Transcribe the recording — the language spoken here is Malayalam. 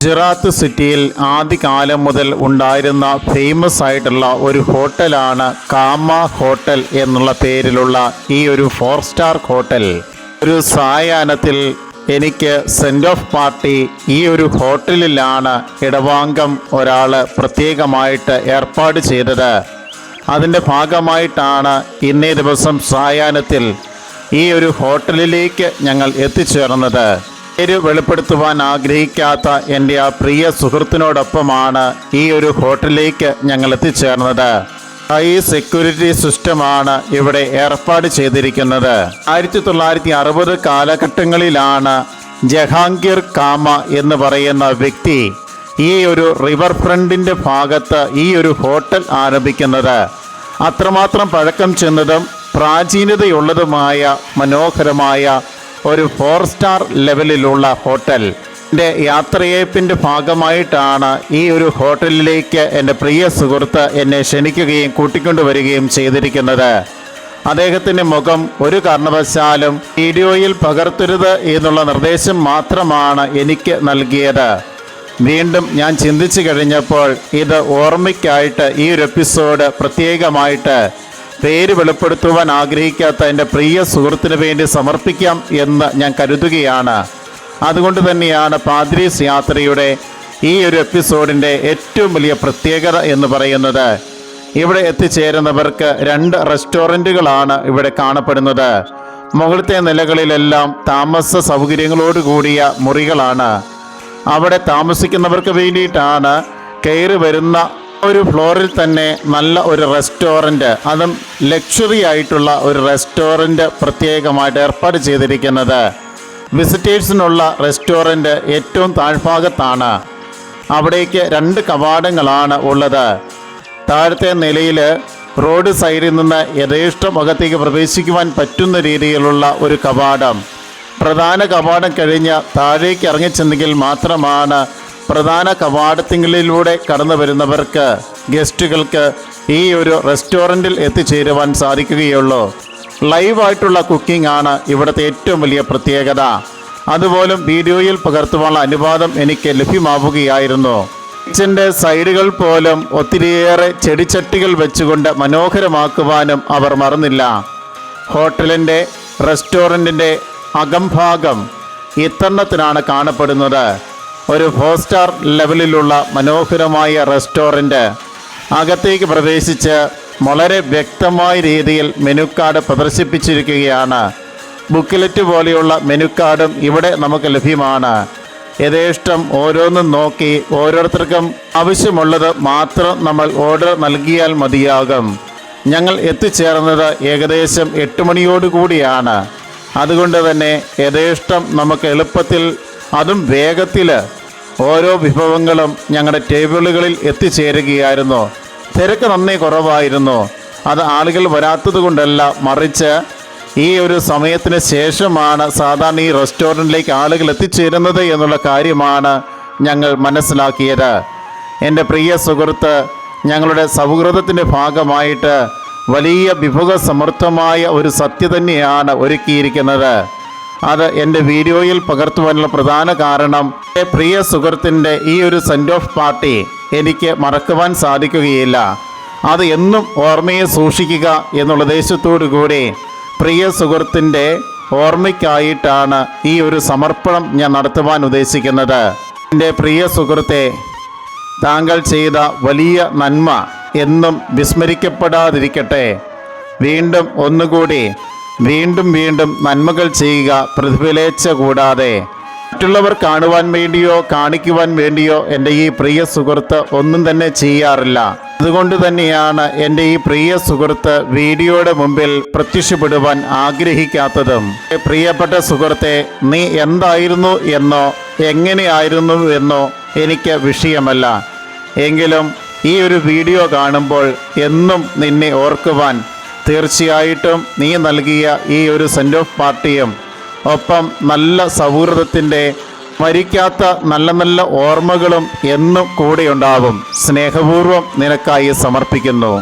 ഗുജറാത്ത് സിറ്റിയിൽ ആദ്യകാലം മുതൽ ഉണ്ടായിരുന്ന ഫേമസ് ആയിട്ടുള്ള ഒരു ഹോട്ടലാണ് കാമ ഹോട്ടൽ എന്നുള്ള പേരിലുള്ള ഈ ഒരു ഫോർ സ്റ്റാർ ഹോട്ടൽ. ഒരു സായാഹ്നത്തിൽ എനിക്ക് സെൻഡ് ഓഫ് പാർട്ടി ഈ ഒരു ഹോട്ടലിലാണ് ഇടവാങ്കം ഒരാൾ പ്രത്യേകമായിട്ട് ഏർപ്പാട് ചെയ്തത്. അതിന്റെ ഭാഗമായിട്ടാണ് ഇന്നേ ദിവസം സായാഹ്നത്തിൽ ഈ ഒരു ഹോട്ടലിലേക്ക് ഞങ്ങൾ എത്തിച്ചേർന്നത്. പേര് വെളിപ്പെടുത്തുവാൻ ആഗ്രഹിക്കാത്ത എന്റെ ആ പ്രിയ സുഹൃത്തിനോടൊപ്പമാണ് ഈ ഒരു ഹോട്ടലിലേക്ക് ഞങ്ങൾ എത്തിച്ചേർന്നത്. ഹൈ സെക്യൂരിറ്റി സിസ്റ്റമാണ് ഇവിടെ ഏർപ്പാട് ചെയ്തിരിക്കുന്നത്. ആയിരത്തി തൊള്ളായിരത്തി അറുപത് കാലഘട്ടങ്ങളിലാണ് ജഹാംഗീർ കാമ എന്ന് പറയുന്ന വ്യക്തി ഈ ഒരു റിവർ ഫ്രണ്ടിന്റെ ഭാഗത്ത് ഈ ഒരു ഹോട്ടൽ ആരംഭിക്കുന്നത്. അത്രമാത്രം പഴക്കം ചെന്നതും പ്രാചീനതയുള്ളതുമായ മനോഹരമായ ഒരു ഫോർ സ്റ്റാർ ലെവലിലുള്ള ഹോട്ടൽ എന്റെ യാത്രയയപ്പിന്റെ ഭാഗമായിട്ടാണ് ഈ ഒരു ഹോട്ടലിലേക്ക് എന്റെ പ്രിയ സുഹൃത്ത് എന്നെ ക്ഷണിക്കുകയും കൂട്ടിക്കൊണ്ടുവരികയും ചെയ്തിരിക്കുന്നത്. അദ്ദേഹത്തിന്റെ മുഖം ഒരു കാരണവശാലും വീഡിയോയിൽ പകർത്തരുത് എന്നുള്ള നിർദ്ദേശം മാത്രമാണ് എനിക്ക് നൽകിയത്. വീണ്ടും ഞാൻ ചിന്തിച്ചു കഴിഞ്ഞപ്പോൾ ഇത് ഓർമ്മയ്ക്കായിട്ട് ഈ ഒരു എപ്പിസോഡ് പ്രത്യേകമായിട്ട് പേര് വെളിപ്പെടുത്തുവാൻ ആഗ്രഹിക്കാത്ത എന്റെ പ്രിയ സുഹൃത്തിന് വേണ്ടി സമർപ്പിക്കാം എന്ന് ഞാൻ കരുതുകയാണ്. അതുകൊണ്ട് തന്നെയാണ് പാദ്രീസ് യാത്രയുടെ ഈ ഒരു എപ്പിസോഡിന്റെ ഏറ്റവും വലിയ പ്രത്യേകത എന്ന് പറയുന്നത്. ഇവിടെ എത്തിച്ചേരുന്നവർക്ക് രണ്ട് റെസ്റ്റോറന്റുകളാണ് ഇവിടെ കാണപ്പെടുന്നത്. മുകളിലത്തെ നിലകളിലെല്ലാം താമസ സൗകര്യങ്ങളോട് കൂടിയ മുറികളാണ്. അവിടെ താമസിക്കുന്നവർക്ക് വേണ്ടിയിട്ടാണ് കയറി വരുന്ന ഒരു ഫ്ലോറിൽ തന്നെ നല്ല ഒരു റെസ്റ്റോറന്റ് അതും ലക്ഷറി ആയിട്ടുള്ള ഒരു റെസ്റ്റോറന്റ് പ്രത്യേകമായിട്ട് ഏർപ്പാട് ചെയ്തിരിക്കുന്നത്. വിസിറ്റേഴ്സിനുള്ള റെസ്റ്റോറന്റ് ഏറ്റവും താഴ്ഭാഗത്താണ്. അവിടേക്ക് രണ്ട് കവാടങ്ങളാണ് ഉള്ളത്. താഴത്തെ നിലയിൽ റോഡ് സൈഡിൽ നിന്ന് യഥേഷ്ടം അകത്തേക്ക് പ്രവേശിക്കുവാൻ പറ്റുന്ന രീതിയിലുള്ള ഒരു കവാടം. പ്രധാന കവാടം കഴിഞ്ഞ് താഴേക്ക് ഇറങ്ങിച്ചെന്നെങ്കിൽ മാത്രമാണ് പ്രധാന കവാടത്തിങ്ങളിലൂടെ കടന്നു വരുന്നവർക്ക് ഗസ്റ്റുകൾക്ക് ഈ ഒരു റെസ്റ്റോറന്റിൽ എത്തിച്ചേരുവാൻ സാധിക്കുകയുള്ളൂ. ലൈവായിട്ടുള്ള കുക്കിംഗ് ആണ് ഇവിടുത്തെ ഏറ്റവും വലിയ പ്രത്യേകത. അതുപോലും വീഡിയോയിൽ പകർത്തുവാനുള്ള അനുവാദം എനിക്ക് ലഭ്യമാവുകയായിരുന്നു. കിച്ചന്റെ സൈഡുകൾ പോലും ഒത്തിരിയേറെ ചെടിച്ചട്ടികൾ വെച്ചുകൊണ്ട് മനോഹരമാക്കുവാനും അവർ മറന്നില്ല. ഹോട്ടലിന്റെ റെസ്റ്റോറന്റിന്റെ അകംഭാഗം ഇത്തരണത്തിനാണ് കാണപ്പെടുന്നത്. ഒരു ഫോർ സ്റ്റാർ ലെവലിലുള്ള മനോഹരമായ റെസ്റ്റോറന്റ് അകത്തേക്ക് പ്രവേശിച്ച് വളരെ വ്യക്തമായ രീതിയിൽ മെനു കാർഡ് പ്രദർശിപ്പിച്ചിരിക്കുകയാണ്. ബുക്കിലെറ്റ് പോലെയുള്ള മെനു കാർഡും ഇവിടെ നമുക്ക് ലഭ്യമാണ്. യഥേഷ്ടം ഓരോന്നും നോക്കി ഓരോരുത്തർക്കും ആവശ്യമുള്ളത് മാത്രം നമ്മൾ ഓർഡർ നൽകിയാൽ മതിയാകും. ഞങ്ങൾ എത്തിച്ചേർന്നത് ഏകദേശം എട്ട് മണിയോടുകൂടിയാണ്. അതുകൊണ്ട് തന്നെ യഥേഷ്ടം നമുക്ക് എളുപ്പത്തിൽ അതും വേഗത്തിൽ ഓരോ വിഭവങ്ങളും ഞങ്ങളുടെ ടേബിളുകളിൽ എത്തിച്ചേരുകയായിരുന്നു. തിരക്ക് നന്നേ കുറവായിരുന്നു. അത് ആളുകൾ വരാത്തത് കൊണ്ടല്ല മറിച്ച് ഈ ഒരു സമയത്തിന് ശേഷമാണ് സാധാരണ ഈ റെസ്റ്റോറന്റിലേക്ക് ആളുകൾ എത്തിച്ചേരുന്നത് എന്നുള്ള കാര്യമാണ് ഞങ്ങൾ മനസ്സിലാക്കിയത്. എന്റെ പ്രിയ സുഹൃത്ത് ഞങ്ങളുടെ സൗഹൃദത്തിന്റെ ഭാഗമായിട്ട് വലിയ വിഭവ സമൃദ്ധമായ ഒരു സത്യ തന്നെയാണ് ഒരുക്കിയിരിക്കുന്നത്. അത് എന്റെ വീഡിയോയിൽ പകർത്തുവാനുള്ള പ്രധാന കാരണം പ്രിയ സുഹൃത്തിന്റെ ഈ ഒരു സെൻഡ് ഓഫ് പാർട്ടി എനിക്ക് മറക്കുവാൻ സാധിക്കുകയില്ല. അത് എന്നും ഓർമ്മയെ സൂക്ഷിക്കുക എന്നുള്ള ഉദ്ദേശത്തോടു കൂടി പ്രിയ സുഹൃത്തിന്റെ ഓർമ്മയ്ക്കായിട്ടാണ് ഈ ഒരു സമർപ്പണം ഞാൻ നടത്തുവാൻ ഉദ്ദേശിക്കുന്നത്. എന്റെ പ്രിയ സുഹൃത്തെ താങ്കൾ ചെയ്ത വലിയ നന്മ എന്നും വിസ്മരിക്കപ്പെടാതിരിക്കട്ടെ. വീണ്ടും ഒന്നുകൂടി വീണ്ടും വീണ്ടും നന്മകൾ ചെയ്യുക പ്രതിഫലേച്ഛ കൂടാതെ. മറ്റുള്ളവർ കാണുവാൻ വേണ്ടിയോ കാണിക്കുവാൻ വേണ്ടിയോ എന്റെ ഈ പ്രിയ സുഹൃത്ത് ഒന്നും തന്നെ ചെയ്യാറില്ല. അതുകൊണ്ട് തന്നെയാണ് എന്റെ ഈ പ്രിയ സുഹൃത്ത് വീഡിയോയുടെ മുമ്പിൽ പ്രത്യക്ഷപ്പെടുവാൻ ആഗ്രഹിക്കാത്തതും. പ്രിയപ്പെട്ട സുഹൃത്തെ നീ എന്തായിരുന്നു എന്നോ എങ്ങനെയായിരുന്നു എന്നോ എനിക്ക് വിഷയമല്ല. എങ്കിലും ഈ ഒരു വീഡിയോ കാണുമ്പോൾ എന്നും നിന്നെ ഓർക്കുവാൻ തീർച്ചയായിട്ടും നീ നൽകിയ ഈ ഒരു സെൻഡ് ഓഫ് പാർട്ടിയും ഒപ്പം നല്ല സൗഹൃദത്തിന്റെ മരിക്കാത്ത നല്ല നല്ല ഓർമ്മകളും എന്നും കൂടെയുണ്ടാവും സ്നേഹപൂർവം നിനക്കായി സമർപ്പിക്കുന്നു.